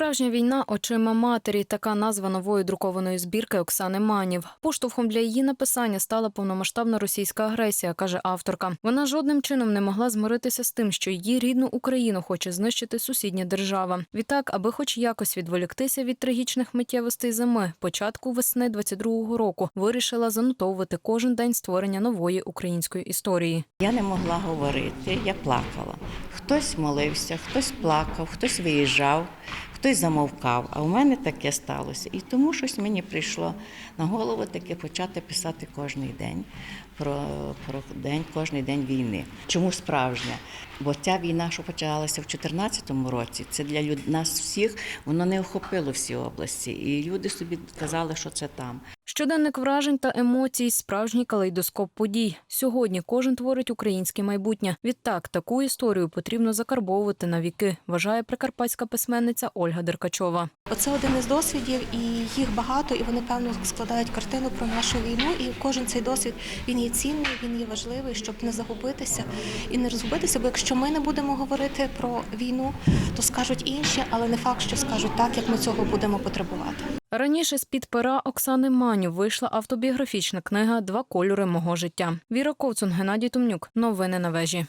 Справжня війна очима матері. Така назва нової друкованої збірки Оксани Манів. Поштовхом для її написання стала повномасштабна російська агресія, каже авторка. Вона жодним чином не могла змиритися з тим, що її рідну Україну хоче знищити сусідня держава. Відтак, аби хоч якось відволіктися від трагічних миттєвостей зими, початку весни 22-го року вирішила занотовувати кожен день створення нової української історії. Я не могла говорити, я плакала. Хтось молився, хтось плакав, хтось виїжджав, хтось замовкав. А у мене таке сталося. І тому щось мені прийшло на голову таке почати писати кожний день про, про день, кожний день війни. Чому справжня? Бо ця війна, що почалася в 2014 році, це для люд... нас всіх, воно не охопило всі області. І люди собі казали, що це там. Щоденник вражень та емоцій, справжній калейдоскоп подій. Сьогодні кожен творить українське майбутнє. Відтак, таку історію потрібно закарбовувати на віки, вважає прикарпатська письменниця Ольга Деркачова. Оце один із досвідів, і їх багато, і вони певно складають картину про нашу війну. І кожен цей досвід він є цінний, він є важливий, щоб не загубитися і не розгубитися. Бо якщо ми не будемо говорити про війну, то скажуть інші, але не факт, що скажуть так, як ми цього будемо потребувати. Раніше з під пера Оксани Маню вийшла автобіографічна книга Два кольори мого життя. Віра Ковцун, Геннадій Тумнюк. Новини на вежі.